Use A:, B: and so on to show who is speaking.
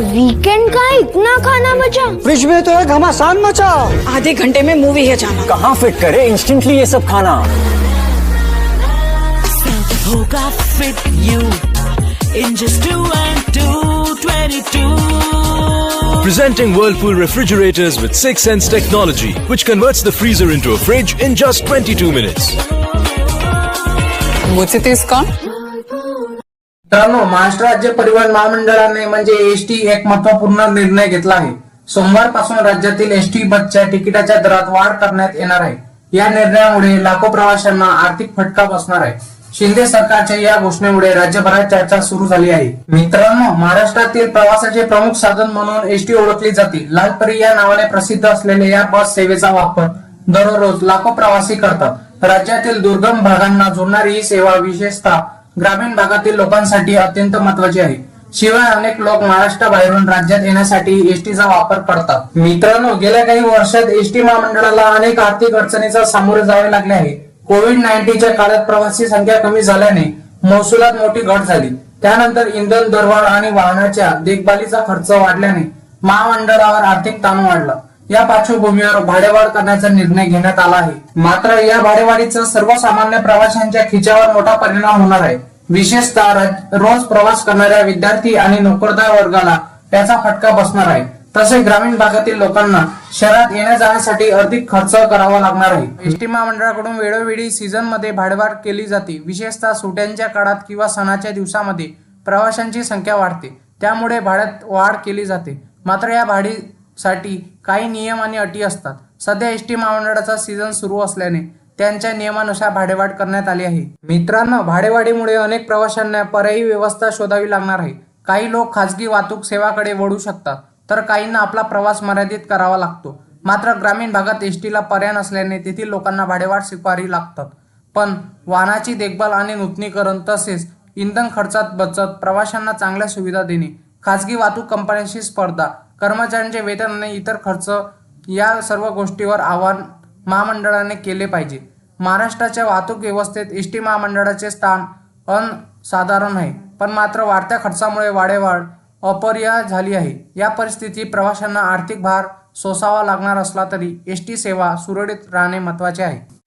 A: Weekend का इतना खाना बचा
B: फ्रिज में तो है घमासान मचा
C: आधे घंटे में मूवी है जाना
D: कहाँ फिट करे इंस्टेंटली ये सब खाना
E: होगा fit you in just two and two, 22.
F: Presenting Whirlpool refrigerators with 6 Sense technology, which converts the freezer into a fridge in just 22 minutes.
C: मुझसे तो इसका
G: मित्रांनो महाराष्ट्र राज्य परिवहन महामंडळाने म्हणजे एसटी एक महत्त्वपूर्ण निर्णय घेतला आहे. सोमवारपासून राज्यातील एसटी बसच्या तिकिटाच्या दरात वाढ करण्यात येणार आहे. या निर्णयामुळे लाखो प्रवाशांना आर्थिक फटका बसणार आहे. शिंदे सरकारच्या या घोषणेमुळे राज्यभरात चर्चा सुरू झाली आहे. मित्रांनो महाराष्ट्रातील प्रवासाचे प्रमुख साधन म्हणून एसटी ओळखली जाते लालपरी या नावाने प्रसिद्ध असलेल्या या बस सेवेचा वापर दररोज लाखो प्रवासी करतात. राज्यातील दुर्गम भागांना जोडणारी ही सेवा विशेषतः ग्रामीण भागातील लोकांसाठी अत्यंत महत्वाची आहे. शिवाय अनेक लोक महाराष्ट्राबाहेरून राज्यात येण्यासाठी एसटीचा वापर करतात. मित्रांनो गेल्या काही वर्षात एसटी महामंडळाला अनेक आर्थिक अडचणीचा सामोरे जावे लागले आहे. कोविड नाईन्टीनच्या काळात प्रवासी संख्या कमी झाल्याने महसुलात मोठी घट झाली. त्यानंतर इंधन दरवाढ आणि वाहनाच्या देखभालीचा खर्च वाढल्याने महामंडळावर आर्थिक ताण वाढला. या पार्श्वभूमीवर भाडेवाढ करण्याचा निर्णय घेण्यात आला आहे. मात्र या भाडेवाढीचा सर्वसामान्य प्रवाशांच्या खिच्यावर मोठा परिणाम होणार आहे. विशेषतः रोज प्रवास करणाऱ्या विद्यार्थी आणि नोकरदार वर्गाला त्याचा फटका बसणार आहे. तसेच ग्रामीण भागातील लोकांना शहरात येण्या जाण्यासाठी अधिक खर्च करावा लागणार आहे. एसटी महामंडळाकडून वेळोवेळी सीझनमध्ये भाडेवाढ केली जाते. विशेषतः सुट्यांच्या काळात किंवा सणाच्या दिवसामध्ये प्रवाशांची संख्या वाढते. त्यामुळे भाड्यात वाढ केली जाते. मात्र या भाडीसाठी काही नियम आणि अटी असतात. सध्या एस टी महामंडळाचा सीझन सुरू असल्याने त्यांच्या नियमानुसार भाडेवाढ करण्यात आली आहे. मित्रांनो भाडेवाढीमुळे अनेक प्रवाशांना पर्यायी व्यवस्था शोधावी लागणार आहे. काही लोक खाजगी वाहतूक सेवाकडे वळू शकतात तर काहींना आपला प्रवास मर्यादित करावा लागतो. मात्र ग्रामीण भागात एस टीला पर्याय नसल्याने तेथील लोकांना भाडेवाढ स्वीकारावी लागतात. पण वाहनाची देखभाल आणि नूतनीकरण तसेच इंधन खर्चात बचत प्रवाशांना चांगल्या सुविधा देणे खाजगी वाहतूक कंपन्यांशी स्पर्धा कर्मचाऱ्यांचे वेतन आणि इतर खर्च या सर्व गोष्टीवर आव्हान महामंडळाने केले पाहिजे. महाराष्ट्राच्या वाहतूक व्यवस्थेत एस टी महामंडळाचे स्थान अनसाधारण आहे. पण मात्र वाढत्या खर्चामुळे वाडेवाढ अपरिहार्य झाली आहे. या परिस्थितीत प्रवाशांना आर्थिक भार सोसावा लागणार असला तरी एस टी सेवा सुरळीत राहणे महत्त्वाचे आहे.